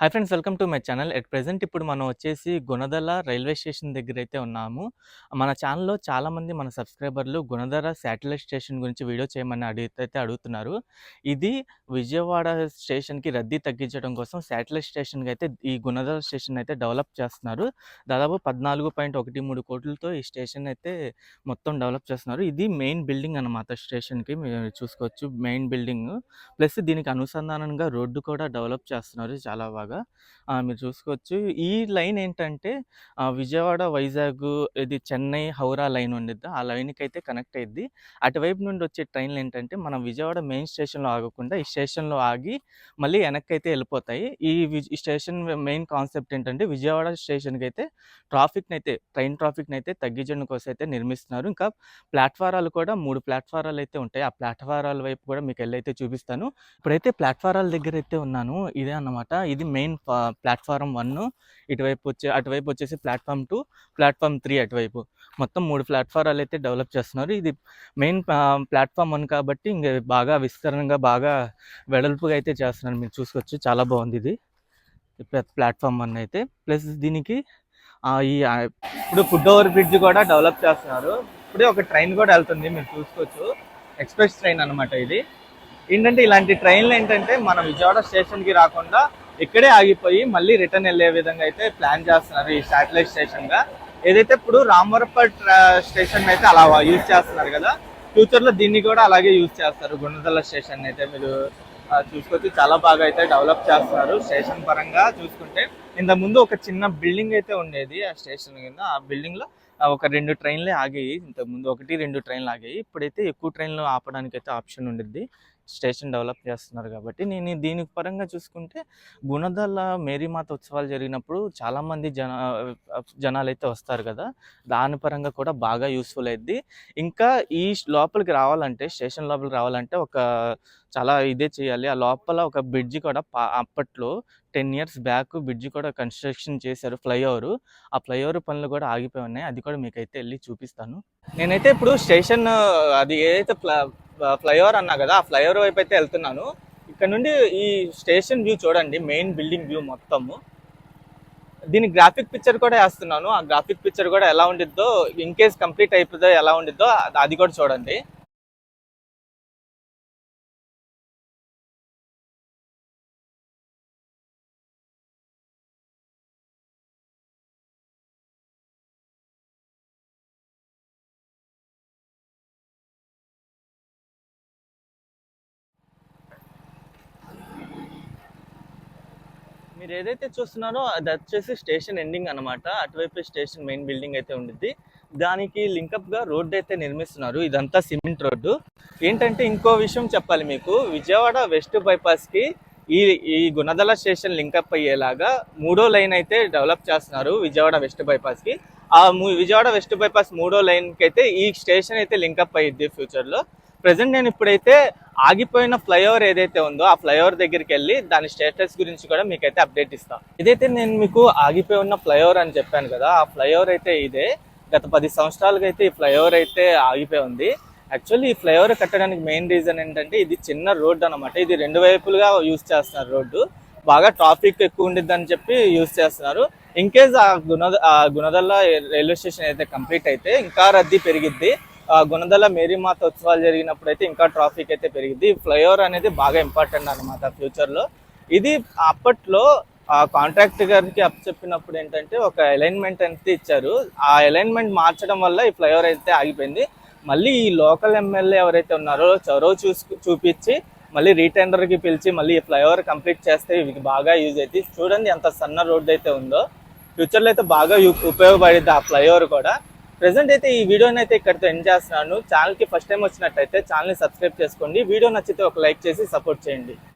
Hi friends welcome to my channel. At present ఇప్పుడు మనం వచ్చేసి గుణదల రైల్వే స్టేషన్ దగ్గర అయితే ఉన్నాము. మన ఛానల్లో చాలామంది మన సబ్స్క్రైబర్లు గుణదల శాటిలైట్ స్టేషన్ గురించి వీడియో చేయమని అడిగితే అడుగుతున్నారు. ఇది విజయవాడ స్టేషన్కి రద్దీ తగ్గించడం కోసం శాటిలైట్ స్టేషన్కి అయితే ఈ గుణదల స్టేషన్ అయితే డెవలప్ చేస్తున్నారు. దాదాపు పద్నాలుగు పాయింట్ ఒకటి మూడు కోట్లతో ఈ స్టేషన్ అయితే మొత్తం డెవలప్ చేస్తున్నారు. ఇది మెయిన్ బిల్డింగ్ అనమాట స్టేషన్కి మీరు చూసుకోవచ్చు మెయిన్ బిల్డింగ్. ప్లస్ దీనికి అనుసంధానంగా రోడ్డు కూడా డెవలప్ చేస్తున్నారు చాలా బాగా. ఆ, మీరు చూసుకోవచ్చు. ఈ లైన్ ఏంటంటే విజయవాడ వైజాగ్ ఇది చెన్నై హౌరా లైన్ ఉండిద్ది. ఆ లైన్కి అయితే కనెక్ట్ అయ్యిద్ది అటువైపు నుండి వచ్చే ట్రైన్లు ఏంటంటే మనం విజయవాడ మెయిన్ స్టేషన్లో ఆగకుండా ఈ స్టేషన్లో ఆగి మళ్ళీ వెనక్కి అయితే వెళ్ళిపోతాయి. ఈ ఈ స్టేషన్ మెయిన్ కాన్సెప్ట్ ఏంటంటే విజయవాడ స్టేషన్కి అయితే ట్రాఫిక్ని అయితే ట్రైన్ ట్రాఫిక్ని అయితే తగ్గించడం కోసం అయితే నిర్మిస్తున్నారు. ఇంకా ప్లాట్ఫారాలు కూడా మూడు ప్లాట్ఫారాలు అయితే ఉంటాయి. ఆ ప్లాట్ఫారాల వైపు కూడా మీకు వెళ్ళైతే చూపిస్తాను. ఇప్పుడైతే ప్లాట్ఫారాల దగ్గర అయితే ఉన్నాను. ఇదే అన్నమాట. ఇది మెయిన్ మెయిన్ ప్లాట్ఫారం వన్ ఇటువైపు వచ్చే అటువైపు వచ్చేసి ప్లాట్ఫామ్ టూ ప్లాట్ఫామ్ త్రీ అటువైపు. మొత్తం మూడు ప్లాట్ఫారాలు అయితే డెవలప్ చేస్తున్నారు. ఇది మెయిన్ ప్లాట్ఫామ్ వన్ కాబట్టి ఇంకా బాగా విస్తరణగా బాగా వెడల్పుగా అయితే చేస్తున్నారు. మీరు చూసుకోవచ్చు. చాలా బాగుంది ఇది. ప్లాట్ఫామ్ వన్ అయితే. ప్లస్ దీనికి ఈ ఇప్పుడు ఫుడ్ ఓవర్ బ్రిడ్జ్ కూడా డెవలప్ చేస్తున్నారు. ఇప్పుడే ఒక ట్రైన్ కూడా వెళ్తుంది. మీరు చూసుకోవచ్చు. ఎక్స్ప్రెస్ ట్రైన్ అన్నమాట ఇది. ఏంటంటే ఇలాంటి ట్రైన్లు ఏంటంటే మన విజయవాడ స్టేషన్కి రాకుండా ఇక్కడే ఆగిపోయి మళ్ళీ రిటర్న్ వెళ్ళే విధంగా అయితే ప్లాన్ చేస్తున్నారు ఈ శాటిలైట్ స్టేషన్గా ఏదైతే ఇప్పుడు రామవరపట్ స్టేషన్ అయితే అలా యూజ్ చేస్తున్నారు కదా ఫ్యూచర్లో దీన్ని కూడా అలాగే యూజ్ చేస్తారు. గుండదల స్టేషన్ అయితే మీరు చూసుకొచ్చి చాలా బాగా అయితే డెవలప్ చేస్తున్నారు స్టేషన్ పరంగా చూసుకుంటే. ఇంత ముందు ఒక చిన్న బిల్డింగ్ అయితే ఉండేది ఆ స్టేషన్ కింద. ఆ బిల్డింగ్లో ఒక రెండు ట్రైన్లే ఆగాయి. ఇంతకుముందు ముందు ఒకటి రెండు ట్రైన్లు ఆగాయి ఇప్పుడైతే ఎక్కువ ట్రైన్లు ఆపడానికి అయితే ఆప్షన్ ఉండిద్ది. స్టేషన్ డెవలప్ చేస్తున్నారు కాబట్టి నేను దీని పరంగా చూసుకుంటే గుణదల మేరీమాత ఉత్సవాలు జరిగినప్పుడు చాలామంది జన జనాలు అయితే వస్తారు కదా. దాని పరంగా కూడా బాగా యూస్ఫుల్ అయింది ఇంకా ఈ లోపలికి రావాలంటే స్టేషన్ లోపలికి రావాలంటే ఒక చాలా ఇదే చేయాలి. ఆ లోపల ఒక బ్రిడ్జ్ కూడా పా- అప్పట్లో టెన్ ఇయర్స్ బ్యాక్ బ్రిడ్జ్ కూడా కన్స్ట్రక్షన్ చేశారు ఫ్లైఓవర్. ఆ ఫ్లైఓవర్ పనులు కూడా ఆగిపోయి ఉన్నాయి. అది కూడా మీకు అయితే వెళ్ళి చూపిస్తాను. నేనైతే ఇప్పుడు స్టేషన్ అది ఏదైతే ఫ్లైఓవర్ అన్నా కదా ఆ ఫ్లైఓవర్ వైపు అయితే వెళ్తున్నాను. ఇక్కడ నుండి ఈ స్టేషన్ వ్యూ చూడండి మెయిన్ బిల్డింగ్ వ్యూ మొత్తము. దీని గ్రాఫిక్ పిక్చర్ కూడా వేస్తున్నాను. ఆ గ్రాఫిక్ పిక్చర్ కూడా ఎలా ఉండిద్దో ఇన్ కేస్ కంప్లీట్ అయిపోతే ఎలా ఉండిద్దో అది కూడా చూడండి. మీరు ఏదైతే చూస్తున్నారో అది వచ్చేసి స్టేషన్ ఎండింగ్ అనమాట అటువైపు స్టేషన్ మెయిన్ బిల్డింగ్ అయితే ఉండిద్ది. దానికి లింకప్గా రోడ్డు అయితే నిర్మిస్తున్నారు. ఇదంతా సిమెంట్ రోడ్డు. ఏంటంటే ఇంకో విషయం చెప్పాలి మీకు. విజయవాడ వెస్ట్ బైపాస్కి ఈ ఈ గుణదల స్టేషన్ లింకప్ అయ్యేలాగా మూడో లైన్ అయితే డెవలప్ చేస్తున్నారు విజయవాడ వెస్ట్ బైపాస్కి ఆ విజయవాడ వెస్ట్ బైపాస్ మూడో లైన్కి అయితే ఈ స్టేషన్ అయితే లింకప్ అయ్యిద్ది ఫ్యూచర్లో ప్రజెంట్ నేను ఇప్పుడైతే ఆగిపోయిన ఫ్లైఓవర్ ఏదైతే ఉందో ఆ ఫ్లైఓవర్ దగ్గరికి వెళ్ళి దాని స్టేటస్ గురించి కూడా మీకైతే అప్డేట్ ఇస్తాను ఇదైతే నేను మీకు ఆగిపోయి ఉన్న ఫ్లైఓవర్ అని చెప్పాను కదా ఆ ఫ్లైఓవర్ అయితే ఇదే. గత పది సంవత్సరాలుగా అయితే ఈ ఫ్లైఓవర్ అయితే ఆగిపోయి ఉంది. యాక్చువల్లీ ఈ ఫ్లైఓవర్ కట్టడానికి మెయిన్ రీజన్ ఏంటంటే ఇది చిన్న రోడ్డు అనమాట ఇది రెండు వైపులుగా యూజ్ చేస్తున్నారు రోడ్డు. బాగా ట్రాఫిక్ ఎక్కువ ఉండిద్దని చెప్పి యూజ్ చేస్తున్నారు. ఇన్ కేస్ ఆ గుణద ఆ గుణదల్ల రైల్వే స్టేషన్ అయితే కంప్లీట్ అయితే ఇంకా రద్దీ పెరిగిద్ది. గుణదల మేరీమాత ఉత్సవాలు జరిగినప్పుడు అయితే ఇంకా ట్రాఫిక్ అయితే పెరిగింది ఫ్లైఓవర్ అనేది బాగా ఇంపార్టెంట్ అనమాట ఫ్యూచర్లో ఇది అప్పట్లో ఆ కాంట్రాక్ట్ గారికి అప్ చెప్పినప్పుడు ఏంటంటే ఒక అలైన్మెంట్ అయితే ఇచ్చారు. ఆ అలైన్మెంట్ మార్చడం వల్ల ఈ ఫ్లైఓవర్ అయితే ఆగిపోయింది. మళ్ళీ ఈ లోకల్ ఎమ్మెల్యే ఎవరైతే ఉన్నారో చొరవ చూసు చూపించి మళ్ళీ రీటెండర్కి పిలిచి మళ్ళీ ఈ ఫ్లైఓవర్ కంప్లీట్ చేస్తే ఇవి బాగా యూజ్ అవుతుంది చూడండి ఎంత సన్న రోడ్డు అయితే ఉందో. ఫ్యూచర్లో అయితే బాగా యు- ఉపయోగపడింది ఆ ఫ్లైఓవర్ కూడా. ప్రెసెంట్ అయితే ఈ వీడియోని అయితే ఇక్కడితో ఎండ్ చేస్తున్నాను. ఛానల్కి ఫస్ట్ టైం వచ్చినట్టయితే ఛానల్ని సబ్స్క్రైబ్ చేసుకోండి. వీడియో నచ్చితే ఒక లైక్ చేసి సపోర్ట్ చేయండి.